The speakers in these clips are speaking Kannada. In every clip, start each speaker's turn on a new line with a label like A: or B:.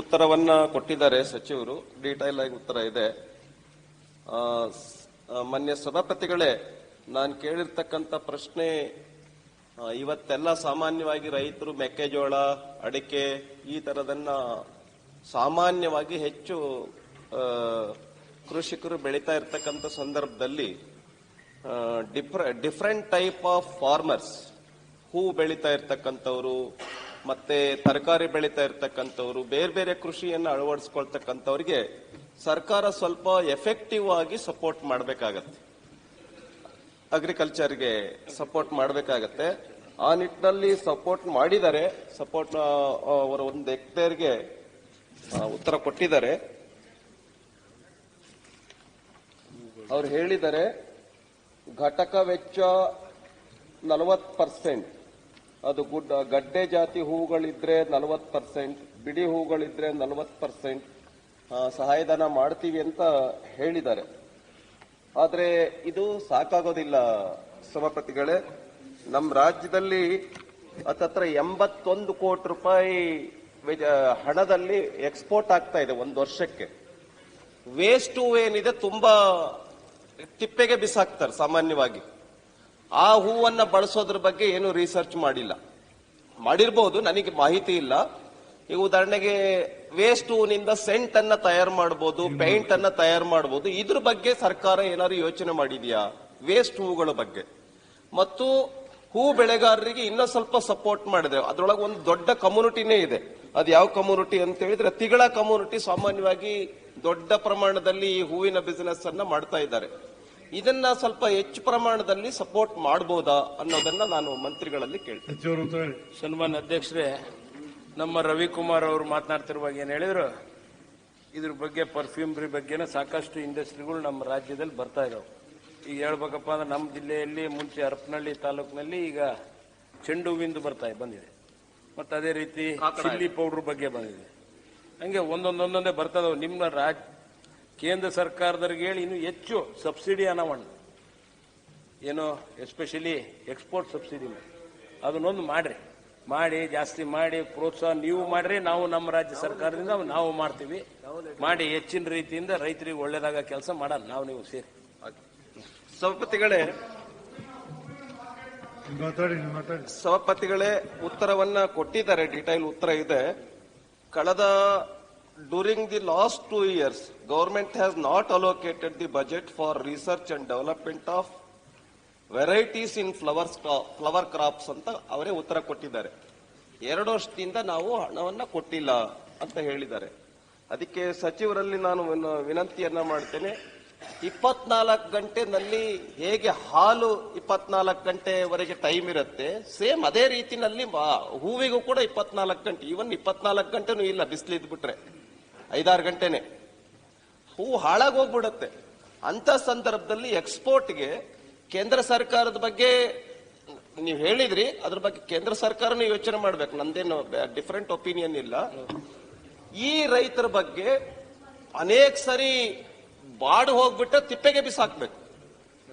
A: ಉತ್ತರವನ್ನ ಕೊಟ್ಟಿದ್ದಾರೆ ಸಚಿವರು. ಡೀಟೈಲ್ ಆಗಿ ಉತ್ತರ ಇದೆ. ಮಾನ್ಯ ಸಭಾಪತಿಗಳೇ, ನಾನು ಕೇಳಿರ್ತಕ್ಕಂಥ ಪ್ರಶ್ನೆ ಇವತ್ತೆಲ್ಲ ಸಾಮಾನ್ಯವಾಗಿ ರೈತರು ಮೆಕ್ಕೆಜೋಳ, ಅಡಿಕೆ ಈ ತರದನ್ನ ಸಾಮಾನ್ಯವಾಗಿ ಹೆಚ್ಚು ಕೃಷಿಕರು ಬೆಳೀತಾ ಇರ್ತಕ್ಕಂಥ ಸಂದರ್ಭದಲ್ಲಿ ಡಿಫ್ರೆಂಟ್ ಟೈಪ್ ಆಫ್ ಫಾರ್ಮರ್ಸ್, ಹೂ ಬೆಳೀತಾ ಇರ್ತಕ್ಕಂಥವ್ರು ಮತ್ತೆ ತರಕಾರಿ ಬೆಳೀತಾ ಇರ್ತಕ್ಕಂಥವ್ರು, ಬೇರೆ ಬೇರೆ ಕೃಷಿಯನ್ನು ಅಳವಡಿಸ್ಕೊಳ್ತಕ್ಕಂಥವ್ರಿಗೆ ಸರ್ಕಾರ ಸ್ವಲ್ಪ ಎಫೆಕ್ಟಿವ್ ಆಗಿ ಸಪೋರ್ಟ್ ಮಾಡಬೇಕಾಗತ್ತೆ. ಅಗ್ರಿಕಲ್ಚರ್ಗೆ ಸಪೋರ್ಟ್ ಮಾಡಬೇಕಾಗತ್ತೆ. ಆ ನಿಟ್ಟಿನಲ್ಲಿ ಸಪೋರ್ಟ್ ಮಾಡಿದ್ದಾರೆ ಸಪೋರ್ಟ್ ಅವರ ಒಂದು ಹೆಕ್ಟೇರ್ಗೆ ಉತ್ತರ ಕೊಟ್ಟಿದ್ದಾರೆ. ಅವ್ರು ಹೇಳಿದ್ದಾರೆ ಘಟಕ ವೆಚ್ಚ ನಲವತ್ತು ಪರ್ಸೆಂಟ್ ಅದು ಗುಡ್. ಗಡ್ಡೆ ಜಾತಿ ಹೂಗಳಿದ್ರೆ ನಲವತ್ತು ಪರ್ಸೆಂಟ್, ಬಿಡಿ ಹೂಗಳಿದ್ರೆ ನಲವತ್ತು ಪರ್ಸೆಂಟ್ ಸಹಾಯಧನ ಮಾಡ್ತೀವಿ ಅಂತ ಹೇಳಿದ್ದಾರೆ. ಆದರೆ ಇದು ಸಾಕಾಗೋದಿಲ್ಲ, ಸಭಾಪತಿಗಳೇ. ನಮ್ಮ ರಾಜ್ಯದಲ್ಲಿ ಹತ್ತತ್ರ ಎಂಬತ್ತೊಂದು ಕೋಟಿ ರೂಪಾಯಿ ಹಣದಲ್ಲಿ ಎಕ್ಸ್ಪೋರ್ಟ್ ಆಗ್ತಾ ಇದೆ ಒಂದು ವರ್ಷಕ್ಕೆ. ವೇಸ್ಟು ಏನಿದೆ ತುಂಬಾ ತಿಪ್ಪೆಗೆ ಬಿಸಾಕ್ತಾರೆ ಸಾಮಾನ್ಯವಾಗಿ. ಆ ಹೂವನ್ನ ಬಳಸೋದ್ರ ಬಗ್ಗೆ ಏನು ರಿಸರ್ಚ್ ಮಾಡಿಲ್ಲ. ಮಾಡಿರ್ಬೋದು ನನಗೆ ಮಾಹಿತಿ ಇಲ್ಲ. ಈಗ ಉದಾಹರಣೆಗೆ ವೇಸ್ಟ್ ಹೂವಿನಿಂದ ಸೆಂಟ್ ಅನ್ನ ತಯಾರು ಮಾಡಬಹುದು ಪೇಂಟ್ ಅನ್ನ ತಯಾರು ಮಾಡಬಹುದು ಇದ್ರ ಬಗ್ಗೆ ಸರ್ಕಾರ ಏನಾದ್ರು ಯೋಚನೆ ಮಾಡಿದೆಯಾ? ವೇಸ್ಟ್ ಹೂಗಳ ಬಗ್ಗೆ. ಮತ್ತು ಹೂ ಬೆಳೆಗಾರರಿಗೆ ಇನ್ನೂ ಸ್ವಲ್ಪ ಸಪೋರ್ಟ್ ಮಾಡಿದ್ರೆ ಅದ್ರೊಳಗೆ ಒಂದು ದೊಡ್ಡ ಕಮ್ಯುನಿಟಿನೇ ಇದೆ. ಅದು ಯಾವ ಕಮ್ಯುನಿಟಿ ಅಂತ ಹೇಳಿದ್ರೆ ತಿಗಳ ಕಮ್ಯುನಿಟಿ ಸಾಮಾನ್ಯವಾಗಿ ದೊಡ್ಡ ಪ್ರಮಾಣದಲ್ಲಿ ಈ ಹೂವಿನ ಬಿಸಿನೆಸ್ ಅನ್ನ ಮಾಡ್ತಾ ಇದ್ದಾರೆ. ಇದನ್ನ ಸ್ವಲ್ಪ ಹೆಚ್ಚು ಪ್ರಮಾಣದಲ್ಲಿ ಸಪೋರ್ಟ್ ಮಾಡಬಹುದಾ ಅನ್ನೋದನ್ನ ನಾನು ಮಂತ್ರಿಗಳಲ್ಲಿ ಕೇಳ್ತೇನೆ.
B: ಸನ್ಮಾನ್ ಅಧ್ಯಕ್ಷರೇ ನಮ್ಮ ರವಿಕುಮಾರ್ ಅವರು ಮಾತನಾಡ್ತಿರುವಾಗ ಏನು ಹೇಳಿದ್ರು? ಇದ್ರ ಬಗ್ಗೆ ಪರ್ಫ್ಯೂಮ್ರಿ ಬಗ್ಗೆನ ಸಾಕಷ್ಟು ಇಂಡಸ್ಟ್ರಿಗಳು ನಮ್ಮ ರಾಜ್ಯದಲ್ಲಿ ಬರ್ತಾ ಇದಾವೆ. ಈಗ ಹೇಳ್ಬೇಕಪ್ಪ ಅಂದ್ರೆ ನಮ್ಮ ಜಿಲ್ಲೆಯಲ್ಲಿ ಮುಂಚೆ ಹರಪನಹಳ್ಳಿ ತಾಲೂಕಿನಲ್ಲಿ ಈಗ ಚೆಂಡು ಹೂವಿಂದು ಬರ್ತಾ ಬಂದಿದೆ. ಮತ್ತೆ ಅದೇ ರೀತಿ ಚಿಲ್ಲಿ ಪೌಡರ್ ಬಗ್ಗೆ ಬಂದಿದೆ. ಹಂಗೆ ಒಂದೊಂದೊಂದೊಂದೇ ಬರ್ತದವು ನಿಮ್ಮ ರಾಜ್ ಕೇಂದ್ರ ಸರ್ಕಾರದವ್ರಿಗೆ ಹೇಳಿ ಇನ್ನೂ ಹೆಚ್ಚು ಸಬ್ಸಿಡಿ ಹಣವನ್ನು ಏನು ಎಸ್ಪೆಷಲಿ ಎಕ್ಸ್ಪೋರ್ಟ್ ಸಬ್ಸಿಡಿ ಅದನ್ನೊಂದು ಮಾಡ್ರಿ. ಮಾಡಿ ಜಾಸ್ತಿ ಮಾಡಿ ಪ್ರೋತ್ಸಾಹ ನೀವು ಮಾಡ್ರಿ ನಾವು ನಮ್ಮ ರಾಜ್ಯ ಸರ್ಕಾರದಿಂದ ನಾವು ಮಾಡ್ತೀವಿ. ಮಾಡಿ ಹೆಚ್ಚಿನ ರೀತಿಯಿಂದ ರೈತರಿಗೆ ಒಳ್ಳೇದಾಗ ಕೆಲಸ ಮಾಡಲ್ಲ ನಾವು ನೀವು ಸೇರಿ.
A: ಸಭಾಪತಿಗಳೇ
C: ನೀವು ಮಾತಾಡಿ ಮಾತಾಡಿ.
A: ಸಭಾಪತಿಗಳೇ ಉತ್ತರವನ್ನ ಕೊಟ್ಟಿದ್ದಾರೆ ಡೀಟೈಲ್ ಉತ್ತರ ಇದೆ. ಕಳೆದ during the last two years government has not allocated the budget for research and development of varieties in flowers flower crops ಅಂತ ಅವರೇ ಉತ್ತರ ಕೊಟ್ಟಿದ್ದಾರೆ. ಎರಡು ವರ್ಷದಿಂದ ನಾವು ಹಣವನ್ನ ಕೊಟ್ಟಿಲ್ಲ ಅಂತ ಹೇಳಿದ್ದಾರೆ. ಅದಕ್ಕೆ ಸಚಿವರಲ್ಲಿ ನಾನು ವಿನ- ವಿನಂತಿಯನ್ನ ಮಾಡ್ತೇನೆ, ಇಪ್ಪತ್ನಾಲ್ಕು ಗಂಟೆನಲ್ಲಿ ಹೇಗೆ ಹಾಲು ಇಪ್ಪತ್ನಾಲ್ಕು ಗಂಟೆವರೆಗೆ ಟೈಮ್ ಇರುತ್ತೆ, ಸೇಮ್ ಅದೇ ರೀತಿನಲ್ಲಿ ಹೂವಿಗೂ ಕೂಡ ಇಪ್ಪತ್ನಾಲ್ಕು ಗಂಟೆ ಈವನ್ ಇಪ್ಪತ್ನಾಲ್ಕು ಗಂಟೆನೂ ಇಲ್ಲ, ಬಿಸಿಲಿದ್ ಬಿಟ್ರೆ. ಐದಾರು ಗಂಟೆನೆ. ಹೂ ಹಾಳಾಗೋಗ್ಬಿಡುತ್ತೆ ಅಂತ ಸಂದರ್ಭದಲ್ಲಿ ಎಕ್ಸ್ಪೋರ್ಟ್ಗೆ ಕೇಂದ್ರ ಸರ್ಕಾರದ ಬಗ್ಗೆ ನೀವು ಹೇಳಿದ್ರಿ, ಅದ್ರ ಬಗ್ಗೆ ಕೇಂದ್ರ ಸರ್ಕಾರನೂ ಯೋಚನೆ ಮಾಡ್ಬೇಕು. ನಂದೇನು ಡಿಫರೆಂಟ್ ಒಪಿನಿಯನ್ ಇಲ್ಲ. ಈ ರೈತರ ಬಗ್ಗೆ ಅನೇಕ ಸರಿ ಬಾಡು ಹೋಗ್ಬಿಟ್ಟು ತಿಪ್ಪೆಗೆ ಬಿಸಾಕ್ಬೇಕು.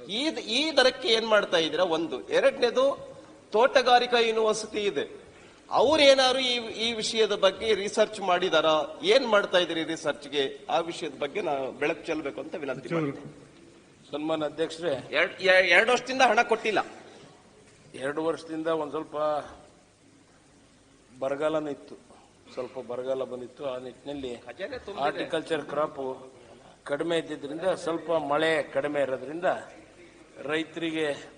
A: ಈ ಈ ದರಕ್ಕೆ ಏನ್ ಮಾಡ್ತಾ ಇದ್ದೀರಾ? ಒಂದು. ಎರಡನೇದು, ತೋಟಗಾರಿಕಾ ಯೂನಿವರ್ಸಿಟಿ ಇದೆ. ಅವ್ರೇನಾದ್ರು ಈ ಈ ವಿಷಯದ ಬಗ್ಗೆ ರಿಸರ್ಚ್ ಮಾಡಿದಾರ? ಏನ್ ಮಾಡ್ತಾ ಇದ್ದೀರಿ ರಿಸರ್ಚ್ಗೆ ಆ ವಿಷಯದ ಬಗ್ಗೆ ನಾವು ಬೆಳಕು ಚೆಲ್ಲಬೇಕು ಅಂತ ವಿನಂತಿ
B: ಸನ್ಮಾನ್ ಅಧ್ಯಕ್ಷರೇ
A: ಎರಡ್- ಎರಡು ವರ್ಷದಿಂದ ಹಣ ಕೊಟ್ಟಿಲ್ಲ.
B: ಎರಡು ವರ್ಷದಿಂದ ಒಂದು ಸ್ವಲ್ಪ ಬರಗಾಲನೂ ಇತ್ತು. ಸ್ವಲ್ಪ ಬರಗಾಲ ಬಂದಿತ್ತು. ಆ ನಿಟ್ಟಿನಲ್ಲಿ. ಹಾರ್ಟಿಕಲ್ಚರ್ ಕ್ರಾಪ್ ಕಡಿಮೆ ಇದ್ದಿದ್ರಿಂದ ಸ್ವಲ್ಪ ಮಳೆ ಕಡಿಮೆ ಇರೋದ್ರಿಂದ ರೈತರಿಗೆ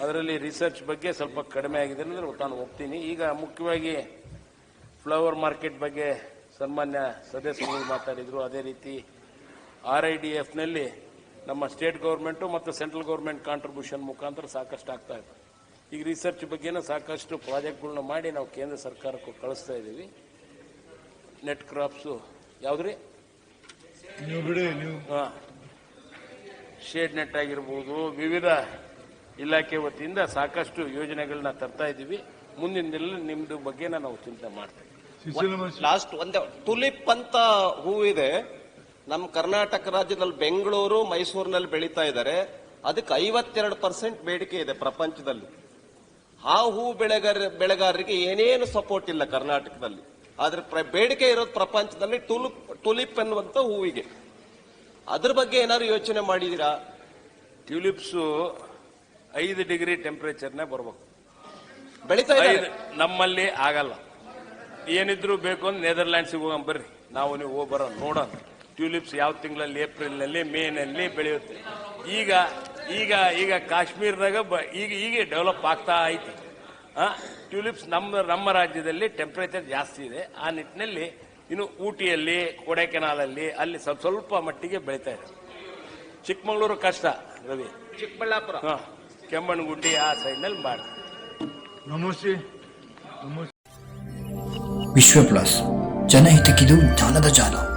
B: ಅದರಲ್ಲಿ ರಿಸರ್ಚ್ ಬಗ್ಗೆ ಸ್ವಲ್ಪ ಕಡಿಮೆ ಆಗಿದೆ ಅಂದರೆ ನಾನು ಒಪ್ತೀನಿ ಈಗ ಮುಖ್ಯವಾಗಿ ಫ್ಲವರ್ ಮಾರ್ಕೆಟ್ ಬಗ್ಗೆ ಸನ್ಮಾನ್ಯ ಸದಸ್ಯರು ಮಾತಾಡಿದರು. ಅದೇ ರೀತಿ ಆರ್ ಐ ಡಿ ಎಫ್ನಲ್ಲಿ ನಮ್ಮ ಸ್ಟೇಟ್ ಗೌರ್ಮೆಂಟು ಮತ್ತು ಸೆಂಟ್ರಲ್ ಗೌರ್ಮೆಂಟ್ ಕಾಂಟ್ರಿಬ್ಯೂಷನ್ ಮುಖಾಂತರ ಸಾಕಷ್ಟು ಆಗ್ತಾ ಇದೆ. ಈಗ ರಿಸರ್ಚ್ ಬಗ್ಗೆನೂ ಸಾಕಷ್ಟು ಪ್ರಾಜೆಕ್ಟ್ಗಳನ್ನ ಮಾಡಿ ನಾವು ಕೇಂದ್ರ ಸರ್ಕಾರಕ್ಕೂ ಕಳಿಸ್ತಾ ಇದ್ದೀವಿ. ನೆಟ್ ಕ್ರಾಪ್ಸು ಯಾವ್ದ್ರಿ?
C: ನೀವು
B: ಶೇಡ್ ನೆಟ್ ಆಗಿರ್ಬೋದು ವಿವಿಧ ಇಲಾಖೆ ವತಿಯಿಂದ ಸಾಕಷ್ಟು ಯೋಜನೆಗಳನ್ನ ತರ್ತಾ ಇದ್ದೀವಿ ಮುಂದಿನ ದಿನ ನಿಮ್ದು ಬಗ್ಗೆ ನಾವು ಚಿಂತೆ ಮಾಡ್ತೇವೆ.
A: ಲಾಸ್ಟ್ ಒಂದೇ ಟುಲಿಪ್ ಅಂತ ಹೂವಿದೆ ನಮ್ಮ ಕರ್ನಾಟಕ ರಾಜ್ಯದಲ್ಲಿ ಬೆಂಗಳೂರು ಮೈಸೂರಿನಲ್ಲಿ ಬೆಳೀತಾ ಇದ್ದಾರೆ. ಅದಕ್ಕೆ ಐವತ್ತೆರಡು ಪರ್ಸೆಂಟ್ ಬೇಡಿಕೆ ಇದೆ ಪ್ರಪಂಚದಲ್ಲಿ. ಆ ಹೂ ಬೆಳೆಗಾರ ಬೆಳೆಗಾರರಿಗೆ ಏನೇನು ಸಪೋರ್ಟ್ ಇಲ್ಲ ಕರ್ನಾಟಕದಲ್ಲಿ. ಆದ್ರೆ ಪ್ರ- ಬೇಡಿಕೆ ಇರೋದು ಪ್ರಪಂಚದಲ್ಲಿ ಟುಲಿಪ್ ಟುಲಿಪ್ ಎನ್ನುವಂತ ಹೂವಿಗೆ. ಅದ್ರ ಬಗ್ಗೆ ಏನಾದ್ರು ಯೋಚನೆ ಮಾಡಿದೀರಾ?
B: ಟ್ಯೂಲಿಪ್ಸು ಐದು ಡಿಗ್ರಿ ಟೆಂಪರೇಚರ್ನೇ ಬರ್ಬೇಕು.
A: ಬೆಳೀತಾ
B: ಐದು ನಮ್ಮಲ್ಲಿ ಆಗಲ್ಲ. ಏನಿದ್ರು ಬೇಕು ಅಂದ್ರೆ ನೆದರ್ಲ್ಯಾಂಡ್ಸಿಗೆ ಹೋಗಂ ಬರ್ರಿ. ನಾವು ನೀವು ಹೋಗಿ ಬರೋಣ ನೋಡೋಣ. ಟ್ಯೂಲಿಪ್ಸ್ ಯಾವ ತಿಂಗಳಲ್ಲಿ ಏಪ್ರಿಲ್ನಲ್ಲಿ ಮೇನಲ್ಲಿ ಬೆಳೆಯುತ್ತೆ. ಈಗ ಈಗ ಈಗ ಕಾಶ್ಮೀರದಾಗ ಬ- ಈಗ ಈಗ ಡೆವಲಪ್ ಆಗ್ತಾ ಐತಿ. ಟ್ಯೂಲಿಪ್ಸ್ ನಮ್ಮ ನಮ್ಮ ರಾಜ್ಯದಲ್ಲಿ ಟೆಂಪರೇಚರ್ ಜಾಸ್ತಿ ಇದೆ. ಆ ನಿಟ್ಟಿನಲ್ಲಿ ಇನ್ನು ಊಟಿಯಲ್ಲಿ ಕೊಡೆಕೆನಾಲಲ್ಲಿ ಅಲ್ಲಿ ಸ್ವಲ್ಪ ಸ್ವಲ್ಪ ಮಟ್ಟಿಗೆ ಬೆಳೀತಾ ಇದೆ. ಚಿಕ್ಕಮಗಳೂರು ಕಷ್ಟ ರವಿ.
A: ಚಿಕ್ಕಬಳ್ಳಾಪುರ.
B: ಹಾ. ಕೆಮ್ಮಣ್ಣಗುಡ್ಡಿ ಆ ಸೈಡ್ನಲ್ಲಿ ಮಾಡಿ
C: ನಮಸ್ತೆ. ನಮಸ್ತೆ.
D: ವಿಶ್ವ ಪ್ಲಸ್ ಜನಹಿತಕ್ಕಿದು ಜ್ಞಾನದ ಜಾಲ.